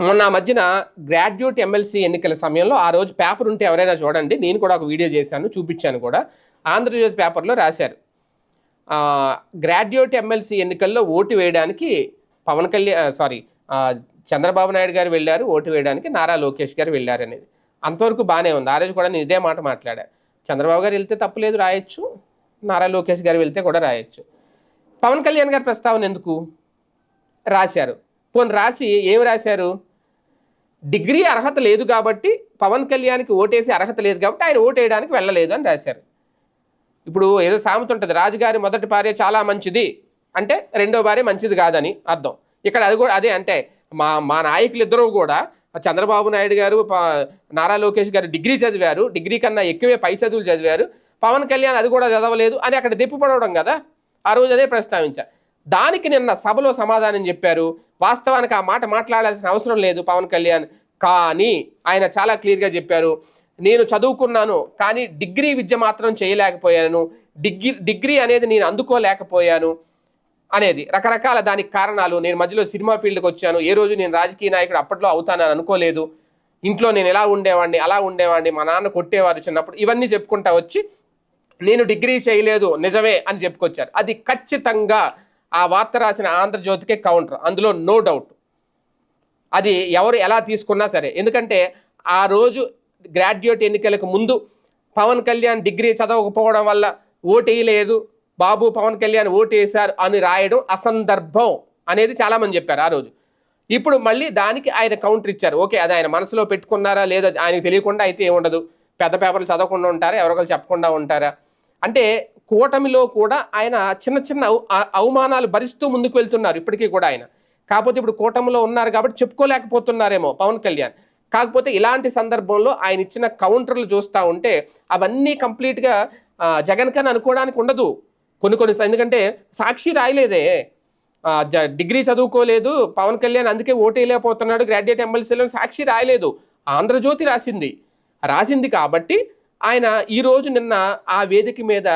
మొన్న మధ్యన graduate MLC ఎన్నికల సమయంలో ఆ రోజు పేపర్ ఉంటే ఎవరైనా చూడండి నేను కూడా ఒక వీడియో చేశాను చూపించాను కూడా. ఆంధ్రజ్యోతి పేపర్లో రాశారు. గ్రాడ్యుయేట్ ఎమ్మెల్సీ ఎన్నికల్లో ఓటు వేయడానికి పవన్ కళ్యాణ్ సారీ చంద్రబాబు నాయుడు గారు వెళ్ళారు ఓటు వేయడానికి నారా లోకేష్ గారు వెళ్ళారు అనేది అంతవరకు బాగానే ఉంది. ఆ రోజు కూడా నేను ఇదే మాట మాట్లాడా. చంద్రబాబు గారు వెళ్తే తప్పులేదు రాయొచ్చు. నారా లోకేష్ గారు వెళ్తే కూడా రాయొచ్చు. పవన్ కళ్యాణ్ గారి ప్రస్తావన ఎందుకు? రాశారు. పోని రాసి ఏం రాశారు? డిగ్రీ అర్హత లేదు కాబట్టి పవన్ కళ్యాణ్కి ఓటేసి అర్హత లేదు కాబట్టి ఆయన ఓటేయడానికి వెళ్ళలేదు అని రాశారు. ఇప్పుడు ఏదో సామెత ఉంటుంది రాజుగారి మొదటి భార్య చాలా మంచిది అంటే రెండో భార్య మంచిది కాదని అర్థం. ఇక్కడ అది కూడా అదే అంటే మా మా నాయకులు ఇద్దరు కూడా చంద్రబాబు నాయుడు గారు నారా లోకేష్ గారు డిగ్రీ చదివారు డిగ్రీ కన్నా ఎక్కువే పై చదువులు చదివారు. పవన్ కళ్యాణ్ అది కూడా చదవలేదు అని అక్కడ దిప్పుపడవడం కదా? ఆ రోజు అదే ప్రస్తావించా. దానికి నిన్న సభలో సమాధానం చెప్పారు. వాస్తవానికి ఆ మాట మాట్లాడాల్సిన అవసరం లేదు పవన్ కళ్యాణ్. కానీ ఆయన చాలా క్లియర్గా చెప్పారు. నేను చదువుకున్నాను కానీ డిగ్రీ విద్య మాత్రం చేయలేకపోయాను. డిగ్రీ డిగ్రీ అనేది నేను అందుకోలేకపోయాను అనేది రకరకాల దానికి కారణాలు. నేను మధ్యలో సినిమా ఫీల్డ్కి వచ్చాను. ఏ రోజు నేను రాజకీయ నాయకుడు అప్పట్లో అవుతానని అనుకోలేదు. ఇంట్లో నేను ఎలా ఉండేవాడిని అలా ఉండేవాడిని మా నాన్న కొట్టేవారు చిన్నప్పుడు. ఇవన్నీ చెప్పుకుంటా వచ్చి నేను డిగ్రీ చేయలేదు నిజమే అని చెప్పుకొచ్చారు. అది ఖచ్చితంగా ఆ వార్త రాసిన ఆంధ్రజ్యోతికే కౌంటర్ అందులో నో డౌట్ అది ఎవరు ఎలా తీసుకున్నా సరే. ఎందుకంటే ఆ రోజు గ్రాడ్యుయేట్ ఎన్నికలకు ముందు పవన్ కళ్యాణ్ డిగ్రీ చదవకపోవడం వల్ల ఓటేయలేదు. బాబు పవన్ కళ్యాణ్ ఓటేశారు అని రాయడం అసందర్భం అనేది చాలామంది చెప్పారు ఆ రోజు. ఇప్పుడు మళ్ళీ దానికి ఆయన కౌంటర్ ఇచ్చారు. ఓకే అది ఆయన మనసులో పెట్టుకున్నారా? లేదా ఆయనకు తెలియకుండా అయితే ఏముండదు. పెద్ద పేపర్లు చదవకుండా ఉంటారా? ఎవరొకరు చెప్పకుండా ఉంటారా? అంటే కూటమిలో కూడా ఆయన చిన్న చిన్న అవమానాలు భరిస్తూ ముందుకు వెళ్తున్నారు ఇప్పటికీ కూడా ఆయన. కాకపోతే ఇప్పుడు కూటమిలో ఉన్నారు కాబట్టి చెప్పుకోలేకపోతున్నారేమో పవన్ కళ్యాణ్. కాకపోతే ఇలాంటి సందర్భంలో ఆయన ఇచ్చిన కౌంటర్లు చూస్తూ ఉంటే అవన్నీ కంప్లీట్గా జగన్ కన్నా అనుకోవడానికి ఉండదు. కొన్ని కొన్ని ఎందుకంటే సాక్షి రాయలేదే. జ- డిగ్రీ చదువుకోలేదు. పవన్ కళ్యాణ్ అందుకే ఓటేయలేకపోతున్నాడు. గ్రాడ్యుయేట్ ఎమ్మెల్సీలో సాక్షి రాయలేదు. ఆంధ్రజ్యోతి రాసింది. రాసింది కాబట్టి ఆయన ఈరోజు నిన్న ఆ వేదిక మీద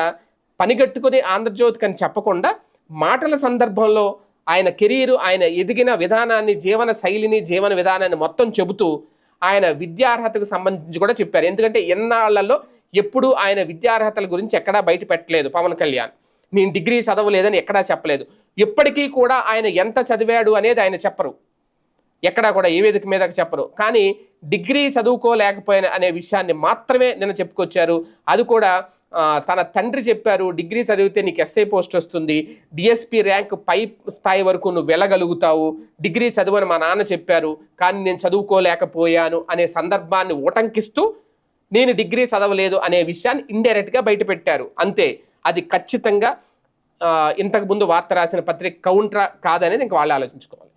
పనిగట్టుకుని ఆంధ్రజ్యోతికి అని చెప్పకుండా మాటల సందర్భంలో ఆయన కెరీరు ఆయన ఎదిగిన విధానాన్ని జీవన శైలిని జీవన విధానాన్ని మొత్తం చెబుతూ ఆయన విద్యార్హతకు సంబంధించి కూడా చెప్పారు. ఎందుకంటే ఎన్నాళ్ళలో ఎప్పుడూ ఆయన విద్యార్హతల గురించి ఎక్కడా బయట పెట్టలేదు పవన్ కళ్యాణ్. నేను డిగ్రీ చదవలేదని ఎక్కడా చెప్పలేదు. ఇప్పటికీ కూడా ఆయన ఎంత చదివాడు అనేది ఆయన చెప్పరు. ఎక్కడా కూడా ఏ వేదిక మీద చెప్పరు. కానీ డిగ్రీ చదువుకోలేకపోయిన అనే విషయాన్ని మాత్రమే నిన్న చెప్పుకొచ్చారు. అది కూడా తన తండ్రి చెప్పారు డిగ్రీ చదివితే నీకు ఎస్ఐ పోస్ట్ వస్తుంది. డిఎస్పి ర్యాంక్ పై స్థాయి వరకు నువ్వు వెళ్ళగలుగుతావు. డిగ్రీ చదువని మా నాన్న చెప్పారు. కానీ నేను చదువుకోలేకపోయాను అనే సందర్భాన్ని ఉటంకిస్తూ నేను డిగ్రీ చదవలేదు అనే విషయాన్ని ఇండైరెక్ట్గా బయటపెట్టారు. అంతే. అది ఖచ్చితంగా ఇంతకుముందు ఇంతకు ముందు వార్త రాసిన పత్రిక కౌంటర్ కాదనేది ఇంక వాళ్ళు ఆలోచించుకోవాలి.